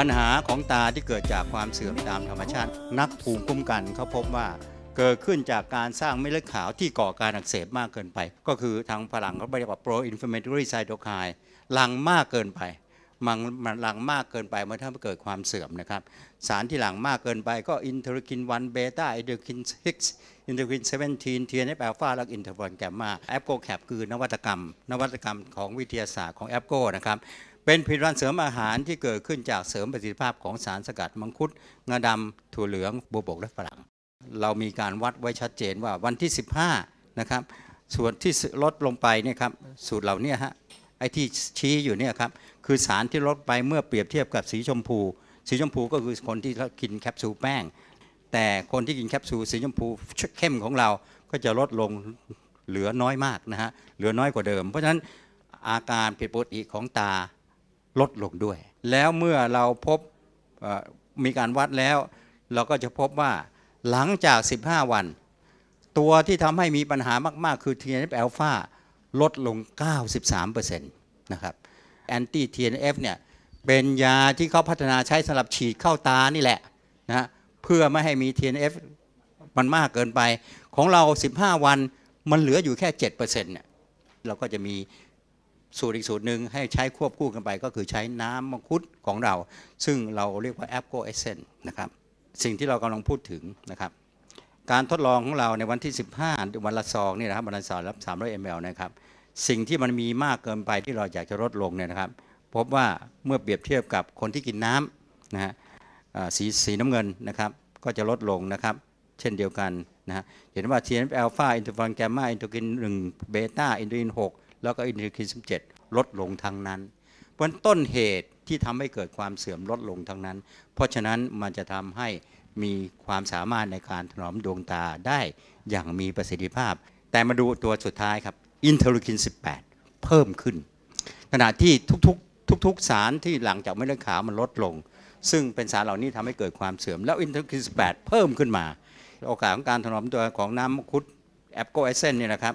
ปัญหาของตาที่เกิดจากความเสื่อมตามธรรมชาติ นักภูมิคุ้มกันเขาพบว่าเกิดขึ้นจากการสร้างเม็ดเลือดขาวที่ก่อการอักเสบมากเกินไป ก็คือทางฝรั่งเขาเรียกว่า pro inflammatory cytokine หลังมากเกินไปมันมันหลังมากเกินไปเมื่อถ้าเกิดความเสื่อมนะครับ สารที่หลังมากเกินไปก็อินเทอร์คิน1เบต้าอินเทอร์คิน6อินเทอร์คิน17 TNF อัลฟาและอินเทอร์ฟอนแกมมาแอปโกแคปคือนวัตกรรม นวัตกรรมของวิทยาศาสตร์ของแอปโกนะครับ เป็นผลิตภัณฑ์เสริมอาหารที่เกิดขึ้นจากเสริมประสิทธิภาพของสารสกัดมังคุดงาดำถั่วเหลืองบัวบกและฝรั่ง เรามีการวัดไว้ชัดเจนว่าวันที่ 15 นะครับ ส่วนที่ลดลงไปเนี่ยครับสูตรเหล่านี้ฮะไอ้ที่ชี้อยู่เนี่ยครับคือสารที่ลดไปเมื่อเปรียบเทียบกับสีชมพู สีชมพูก็คือคนที่กินแคปซูลแป้ง แต่คนที่กินแคปซูลสีชมพูเข้มของเราก็จะลดลงเหลือน้อยมากนะฮะเหลือน้อยกว่าเดิม เพราะฉะนั้นอาการผิดปกติของตา ลดลงด้วย แล้วเมื่อเราพบมีการวัดแล้ว เราก็จะพบว่าหลังจาก 15 วัน ตัวที่ทำให้มีปัญหามาก ๆ คือ TNF อ l p h a ลดลง 93%นะครับแอนตี้ TNF เนี่ยเป็นยาที่เขาพัฒนาใช้สำหรับฉีดเข้าตานี่แหละนะฮะเพื่อไม่ให้มี TNF มันมากเกินไป ของเรา 15 วันมันเหลืออยู่แค่ 7%เนี่ยเราก็จะมี สูตรอีกสูตรหนึ่งให้ใช้ควบคู่กันไป ก็คือใช้น้ำมังคุดของเรา ซึ่งเราเรียกว่าแอปโกเอเซนนะครับสิ่งที่เรากำลังพูดถึงนะครับการทดลองของเราในวันที่ 15 วันละซองนี่นะครับวันละซองรับ 300 ml นะครับสิ่งที่มันมีมากเกินไปที่เราอยากจะลดลงเนี่ยนะครับ พบว่าเมื่อเปรียบเทียบกับคนที่กินน้ำนะฮะสีสีน้ำเงินนะครับ ก็จะลดลงนะครับ เช่นเดียวกันนะฮะเห็นว่า TNF อ l p h a อินเทอร์ฟอนแกมมาอินเทอร์กิน1เบต้าอินเทอร์กิน6 แล้วก็อินเทอร์กิน17ลดลงทั้งนั้น เพราะนั้นต้นเหตุที่ทำให้เกิดความเสื่อมลดลงทั้งนั้น เพราะฉะนั้นมันจะทำให้มีความสามารถในการถนอมดวงตาได้อย่างมีประสิทธิภาพ แต่มาดูตัวสุดท้ายครับอินเทอร์คิน 18 เพิ่มขึ้น ขณะที่ทุกๆ ทุกๆ สารที่หลังจากเม็ดเลือดขาวมันลดลง ซึ่งเป็นสารเหล่านี้ทำให้เกิดความเสื่อม แล้วอินเทอร์คิน 18 เพิ่มขึ้นมา โอกาสของการถนอมตัวของน้ำมังคุดแอปโกเอเซนเนี่ยนะครับ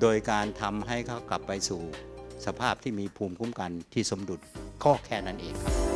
โดยการทำให้เขากลับไปสู่สภาพที่มีภูมิคุ้มกันที่สมดุลก็แค่นั้นเองครับ